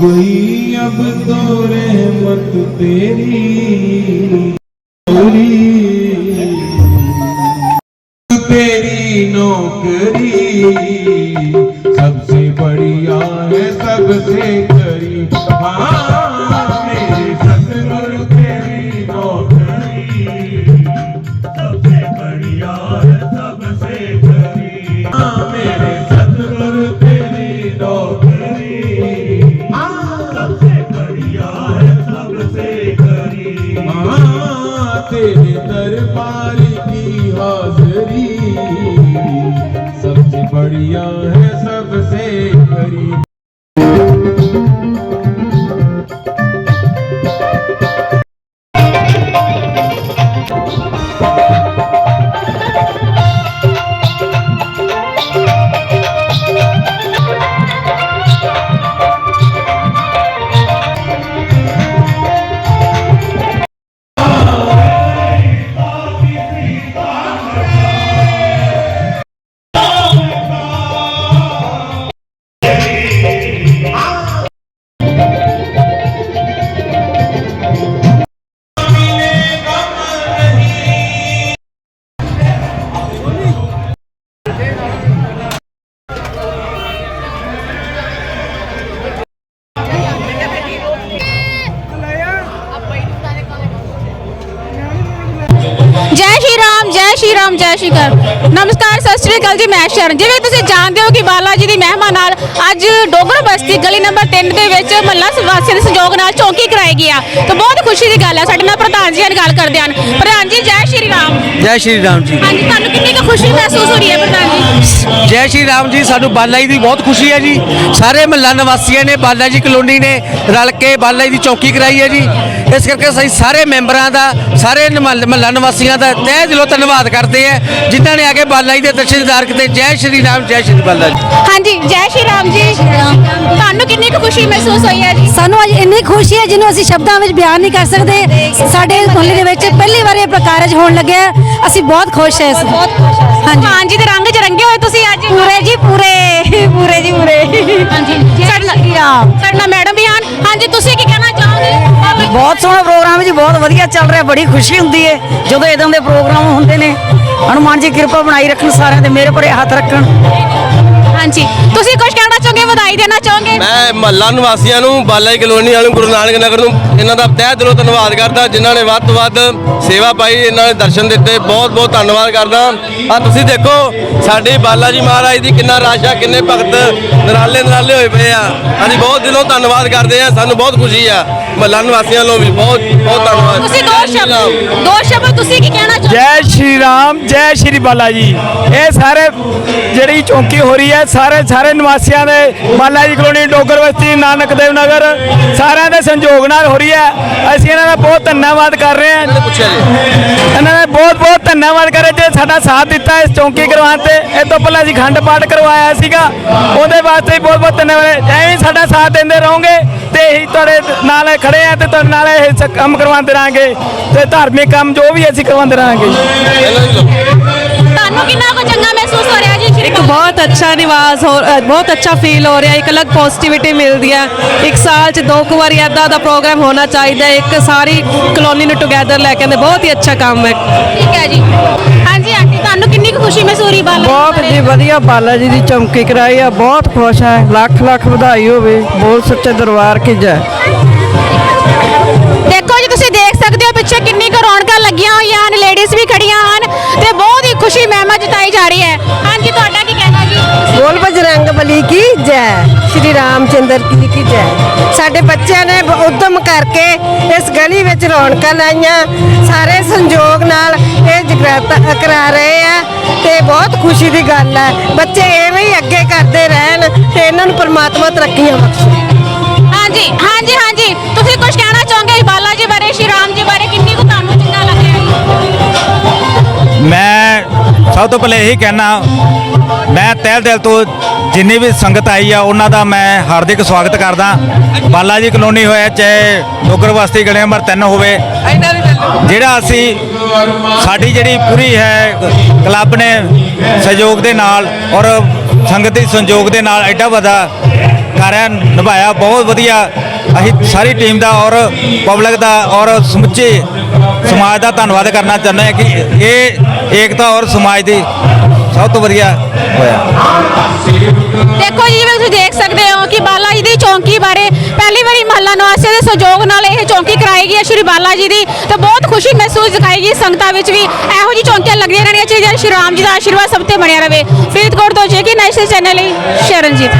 गई अब तो रहमत तेरी पूरी तेरी नौकरी सबसे बढ़िया है सबसे करीब हाँ तेरे दरबार ਰਾਮ ਜੈ ਸ਼੍ਰੀ ਅਕਾਲ। ਨਮਸਕਾਰ, ਸਤਿ ਸ਼੍ਰੀ ਅਕਾਲ ਜੀ, ਮੈਂ ਸ਼ਰਨ। ਜਿਵੇਂ ਤੁਸੀਂ ਜਾਣਦੇ ਹੋ ਕਿ ਬਾਲਾ ਜੀ ਦੀ ਮਹਿਮਾ ਨਾਲ ਅੱਜ ਡੋਗਰ ਬਸਤੀ ਗਲੀ ਨੰਬਰ 3 ਦੇ ਵਿੱਚ ਮੱਲਾ ਵਾਸੀਆਂ ਦੇ ਸਹਿਯੋਗ ਨਾਲ ਚੌਂਕੀ ਕਰਾਈ ਗਈ ਆ। ਤਾਂ ਬਹੁਤ ਖੁਸ਼ੀ ਦੀ ਗੱਲ ਹੈ ਸਾਡੇ ਨਾਲ ਪ੍ਰਧਾਨ ਜੀ ਨਾਲ ਗੱਲ ਕਰਦੇ ਹਨ। ਪ੍ਰਧਾਨ ਜੀ, ਜੈ ਸ਼੍ਰੀ ਰਾਮ। ਜੈ ਸ਼੍ਰੀ ਰਾਮ ਜੀ। ਹਾਂਜੀ ਤੁਹਾਨੂੰ ਕਿੰਨੀ ਕੁ ਖੁਸ਼ੀ ਮਹਿਸੂਸ ਹੋ ਰਹੀ ਹੈ ਪ੍ਰਧਾਨ ਜੀ? ਜੈ ਸ਼੍ਰੀ ਰਾਮ ਜੀ ਸਾਨੂੰ ਬਾਲਾ ਜੀ ਦੀ ਬਹੁਤ ਖੁਸ਼ੀ ਹੈ ਜੀ। ਸਾਰੇ ਮਹੱਲਾ ਨਿਵਾਸੀਆਂ ਨੇ ਬਾਲਾ ਜੀ ਕਲੋਨੀ ਨੇ ਰਲ ਕੇ ਬਾਲਾ ਜੀ ਦੀ ਚੌਕੀ ਕਰਾਈ ਹੈ ਜੀ। ਇਸ ਕਰਕੇ ਅਸੀਂ ਸਾਰੇ ਮੈਂਬਰਾਂ ਦਾ ਸਾਰੇ ਮਹੱਲਾ ਨਿਵਾਸੀਆਂ ਦਾ ਤਹਿ ਦਿਲੋਂ ਧੰਨਵਾਦ ਕਰਦੇ ਆ ਜਿਨ੍ਹਾਂ ਨੇ ਆ ਕੇ ਬਾਲਾ ਜੀ ਦੇ ਦਰਸ਼ਨ ਦਿਦਾਰ ਕੀਤੇ। ਜੈ ਸ਼੍ਰੀ ਰਾਮ ਜੈ ਸ਼੍ਰੀ ਬਾਲਾ ਜੀ। ਹਾਂਜੀ ਜੈ ਸ਼੍ਰੀ ਰਾਮ ਜੀ। ਤੁਹਾਨੂੰ ਕਿੰਨੀ ਕੁ ਖੁਸ਼ੀ ਮਹਿਸੂਸ ਹੋਈ ਹੈ ਜੀ? ਸਾਨੂੰ ਅੱਜ ਇੰਨੀ ਖੁਸ਼ੀ ਹੈ ਜਿਹਨੂੰ ਅਸੀਂ ਸ਼ਬਦਾਂ ਵਿੱਚ ਬਿਆਨ ਨਹੀਂ ਕਰ ਸਕਦੇ। ਸਾਡੇ ਮੁਹੱਲੇ ਦੇ ਵਿੱਚ ਪਹਿਲੀ ਵਾਰ ਇਹ ਪ੍ਰਕਾਰਜ ਹੋਣ ਲੱਗਿਆ। ਅਸੀਂ ਬਹੁਤ ਖੁਸ਼ ਹਾਂ ਇਸ ਬਹੁਤ ਖੁਸ਼ ਹਾਂ। ਹਾਂਜੀ। ਭਗਵਾਨ ਜੀ ਦੇ ਰੰਗ 'ਚ ਰੰਗੇ ਹੋਏ ਤੁਸੀਂ ਅੱਜ। ਪੂਰੇ ਜੀ ਪੂਰੇ। ਪੂਰੇ ਜੀ ਪੂਰੇ। ਹਾਂਜੀ। ਸਾਡੇ ਨਾਲ ਸਾਡੇ ਮੈਡਮ ਵੀ ਹਨ ਹਾਂਜੀ ਤੁਸੀਂ ਕੀ ਕਹਿਣਾ ਚਾਹੋਗੇ? ਬਹੁਤ ਸੋਹਣਾ ਪ੍ਰੋਗਰਾਮ ਜੀ ਬਹੁਤ ਵਧੀਆ ਚੱਲ ਰਿਹਾ ਬੜੀ ਖੁਸ਼ੀ ਹੁੰਦੀ ਹੈ ਜਦੋਂ ਇਦਾਂ ਦੇ ਪ੍ਰੋਗਰਾਮ ਹੁੰਦੇ ਨੇ। ਹਨੂਮਾਨ ਜੀ ਕਿਰਪਾ ਬਣਾਈ ਰੱਖਣ ਸਾਰਿਆਂ ਦੇ ਮੇਰੇ ਪਰੇ ਹੱਥ ਰੱਖਣ। ਹਾਂਜੀ। ਤੁਸੀਂ ਵਧਾਈ ਦੇਣਾ ਚਾਹੋਗੇ? ਮੈਂ ਮਹੱਲਾ ਨਿਵਾਸੀਆਂ ਨੂੰ ਬਾਲਾ ਜੀ ਕਲੋਨੀ ਵਾਲਿਆਂ ਨੂੰ ਗੁਰੂ ਨਾਨਕ ਨਗਰ ਨੂੰ ਇਹਨਾਂ ਦਾ ਤਹਿ ਦਿਲੋਂ ਧੰਨਵਾਦ ਕਰਦਾ ਜਿਨ੍ਹਾਂ ਨੇ ਵੱਧ ਤੋਂ ਵੱਧ ਸੇਵਾ ਪਾਈ ਇਹਨਾਂ ਨੇ ਦਰਸ਼ਨ ਦਿੱਤੇ ਬਹੁਤ ਬਹੁਤ ਧੰਨਵਾਦ ਕਰਦਾ। ਆ ਤੁਸੀਂ ਦੇਖੋ ਸਾਡੇ ਬਾਲਾ ਜੀ ਮਹਾਰਾਜ ਦੀ ਕਿੰਨਾ ਰਸ਼ ਕਿੰਨੇ ਭਗਤ ਨਰਾਲੇ ਨਰਾਲੇ ਹੋਏ ਪਏ ਆ। ਅਸੀਂ ਬਹੁਤ ਦਿਲੋਂ ਧੰਨਵਾਦ ਕਰਦੇ ਆ ਸਾਨੂੰ ਬਹੁਤ ਖੁਸ਼ੀ ਆ। ਮਹੱਲਾ ਨਿਵਾਸੀਆਂ ਨੂੰ ਵੀ ਬਹੁਤ ਬਹੁਤ ਧੰਨਵਾਦ। ਤੁਸੀਂ ਦੋ ਸ਼ਬਦ ਦੋ ਸ਼ਬਦ ਤੁਸੀਂ ਕੀ ਕਹਿਣਾ ਚਾਹੋਗੇ? ਜੈ ਸ਼੍ਰੀ ਰਾਮ ਜੈ ਸ਼੍ਰੀ ਬਾਲਾ ਜੀ। ਇਹ ਸਾਰੇ ਜਿਹੜੀ ਚੌਂਕੀ ਹੋ ਰਹੀ ਹੈ ਸਾਰੇ ਸਾਰੇ ਨਿਵਾਸੀਆਂ ਦੇ ਬਾਲਾ ਜੀ ਕਲੋਨੀ ਡੋਗਰ ਬਸਤੀ ਨਾਨਕ ਦੇਵ ਨਗਰ। ਸਾਰਿਆਂ ਦੇ ਸੰਯੋਗ ਨਾਲ ਹੋ ਰਹੀ ਹੈ। ਅਸੀਂ ਇਹਨਾਂ ਦਾ ਬਹੁਤ ਧੰਨਵਾਦ ਕਰ ਰਹੇ ਹਾਂ। ਇਹਨਾਂ ਦਾ ਬਹੁਤ ਬਹੁਤ ਧੰਨਵਾਦ ਕਰੇ ਜੇ ਸਾਡਾ ਸਾਥ ਦਿੱਤਾ ਇਸ ਚੌਂਕੀ ਕਰਵਾਉਣ ਤੇ ਇਹ ਤੋਂ ਪਹਿਲਾਂ ਅਸੀਂ ਖੰਡ ਪਾਠ ਕਰਵਾਇਆ ਸੀਗਾ। ਉਹਦੇ ਵਾਸਤੇ ਬਹੁਤ ਬਹੁਤ ਧੰਨਵਾਦ ਐਵੇਂ ਸਾਡਾ ਸਾਥ ਦਿੰਦੇ ਰਹੋਗੇ ਤੇ ਇਹੀ ਤੁਹਾਡੇ ਨਾਲ ਖੜੇ ਆ ਤੇ ਤੁਹਾਡੇ ਨਾਲ ਇਹ ਕੰਮ ਕਰਵਾਉਂਦੇ ਰਹਾਂਗੇ। ਤੇ ਧਾਰਮਿਕ ਕੰਮ ਜੋ ਵੀ ਅਸੀਂ ਕਰਵਾਉਂਦੇ ਲਓ। ਤੁਹਾਨੂੰ ਕਿੰਨਾ ਕੁ ਚੰਗਾ ਮਹਿਸੂਸ ਹੋ ਰਿਹਾ ਬਹੁਤ ਅੱਛਾ ਨਿਵਾਸ ਹੋ ਬਹੁਤ ਅੱਛਾ ਫੀਲ ਹੋ ਰਿਹਾ ਇੱਕ ਅਲੱਗ ਪੋਜ਼ਿਟਿਵਿਟੀ ਮਿਲਦੀ ਹੈ। ਇੱਕ ਸਾਲ 'ਚ ਦੋ ਕੁ ਵਾਰੀ ਐਦਾਂ ਦਾ ਪ੍ਰੋਗਰਾਮ ਹੋਣਾ ਚਾਹੀਦਾ ਹੈ ਇੱਕ ਸਾਰੀ ਕਲੋਨੀ ਨੂੰ ਟੁਗੇਦਰ ਲੈ ਕੇ ਆਉਂਦੇ ਬਹੁਤ ਹੀ ਅੱਛਾ ਕੰਮ ਹੈ। ਠੀਕ ਹੈ ਜੀ। ਹਾਂਜੀ ਆਂਟੀ ਤੁਹਾਨੂੰ ਕਿੰਨੀ ਕੁ ਖੁਸ਼ੀ ਮਹਿਸੂਸ ਹੋਈ ਬਾਲਾ ਬਹੁਤ ਜੀ ਵਧੀਆ ਬਾਲਾ ਜੀ ਦੀ ਚੌਂਕੀ ਕਰਾਈ ਆ ਬਹੁਤ ਖੁਸ਼ ਆ ਲੱਖ ਲੱਖ ਵਧਾਈ ਹੋਵੇ ਬੋਲ ਸੱਚੇ ਦਰਬਾਰ ਕੀ ਜੈ। ਦੇਖੋ ਜੀ ਤੁਸੀਂ ਦੇਖ ਸਕਦੇ ਹੋ ਪਿੱਛੇ ਕਿੰਨੀ ਕੁ ਰੌਣਕਾਂ ਲੱਗੀਆਂ ਹੋਈਆਂ ਹਨ ਲੇਡੀਜ਼ ਵੀ ਖੜੀਆਂ ਹਨ ਤੇ ਬਹੁਤ ਹੀ ਖੁਸ਼ੀ ਮਹਿਮਾ ਜਤਾਈ ਜਾ ਰਹੀ ਹੈ। ਹਾਂਜੀ ਤੁਹਾਡਾ ਬੋਲ ਬਜਰੰਗ ਬਲੀ ਕੀ ਜੈ? ਸ਼੍ਰੀ ਰਾਮਚੰਦਰ ਜੀ ਕੀ ਜੈ? ਸਾਡੇ ਬੱਚਿਆਂ ਨੇ ਬ- ਕਰਕੇ ਇਸ ਗਲੀ ਵਿੱਚ ਰੌਣਕਾਂ ਲਾਈਆਂ। ਸਾਰੇ ਸੰਯੋਗ ਨਾਲ ਇਹ ਜਗਰਾਤਾ ਕਰਾ ਰਹੇ ਆ ਤੇ ਬਹੁਤ ਖੁਸ਼ੀ ਦੀ ਗੱਲ ਹੈ ਬੱਚੇ ਐਵੇਂ ਹੀ ਅੱਗੇ ਕਰਦੇ ਰਹਿਣ ਤੇ ਇਹਨਾਂ ਨੂੰ ਪਰਮਾਤਮਾ ਤਰੱਕੀਆਂ ਬਖਸ਼ੇ। ਹਾਂਜੀ ਹਾਂਜੀ ਹਾਂਜੀ। ਤੁਸੀਂ ਕੁਝ ਕਹਿਣਾ ਚਾਹੋਗੇ? ਬਾਲਾ ਜੀ ਬਾਰੇ, ਸ਼੍ਰੀ ਰਾਮ ਜੀ ਸਭ ਤੋਂ ਪਹਿਲੇ ਇਹੀ ਕਹਿਣਾ, ਮੈਂ ਤਹਿ ਦਿਲ ਤੋਂ ਜਿੰਨੀ ਵੀ ਸੰਗਤ ਆਈ ਆ, ਉਹਨਾਂ ਦਾ ਮੈਂ ਹਾਰਦਿਕ ਸਵਾਗਤ ਕਰਦਾ। ਬਾਲਾ ਜੀ ਕਲੋਨੀ ਹੋਇਆ, ਚਾਹੇ ਨੌਕਰ ਵਾਸਤੇ ਗਲੇ ਨੰਬਰ 3 ਹੋਵੇ, ਜਿਹੜਾ ਅਸੀਂ ਸਾਡੀ ਜਿਹੜੀ ਪੂਰੀ ਹੈ ਕਲੱਬ ਨੇ ਸਹਿਯੋਗ ਦੇ ਨਾਲ ਔਰ ਸੰਗਤ ਦੇ ਸੰਯੋਗ ਦੇ ਨਾਲ ਐਡਾ ਵੱਡਾ ਕਾਰਿਆ ਨਿਭਾਇਆ, ਬਹੁਤ ਵਧੀਆ ਅਸੀਂ ਸਾਰੀ ਟੀਮ ਦਾ ਔਰ ਪਬਲਿਕ ਦਾ ਔਰ ਸਮੁੱਚੇ ਸਮਾਜ ਦਾ ਧੰਨਵਾਦ ਕਰਨਾ ਚਾਹੁੰਦੇ ਹਾਂ ਕਿ ਇਹ ਏਕਤਾ ਔਰ ਸਮਾਜ ਦੀ ਸਭ ਤੋਂ ਵਧੀਆ ਹੋਇਆ। ਦੇਖੋ ਜੀ ਜਿਵੇਂ ਤੁਸੀਂ ਦੇਖ ਸਕਦੇ ਹੋ ਕਿ ਬਾਲਾ ਜੀ ਦੀ ਚੌਂਕੀ ਬਾਰੇ ਪਹਿਲੀ ਵਾਰੀ ਮਹੱਲਾ ਨਿਵਾਸੀਆਂ ਦੇ ਸਹਿਯੋਗ ਨਾਲ ਇਹ ਚੌਂਕੀ ਕਰਾਈ ਗਈ ਹੈ ਸ਼੍ਰੀ ਬਾਲਾ ਜੀ ਦੀ। ਤੇ ਬਹੁਤ ਖੁਸ਼ੀ ਮਹਿਸੂਸ ਦਿਖਾਈ ਗਈ ਸੰਗਤਾਂ ਵਿੱਚ ਵੀ ਇਹੋ ਜੀ ਚੌਂਕੀਆਂ ਲੱਗਦੀਆਂ ਰਹਿਣੀਆਂ ਚਾਹੀਦੀਆਂ। ਸ਼੍ਰੀ ਰਾਮ ਜੀ ਦਾ ਆਸ਼ੀਰਵਾਦ ਸਭ ਤੇ ਬਣਿਆ ਰਵੇ ਫਰੀਦਕੋਟ ਤੋਂ ਜੇਕੇ ਨੈਸ਼ਨਲ ਚੈਨਲ ਲਈ ਸ਼ਰਨਜੀਤ।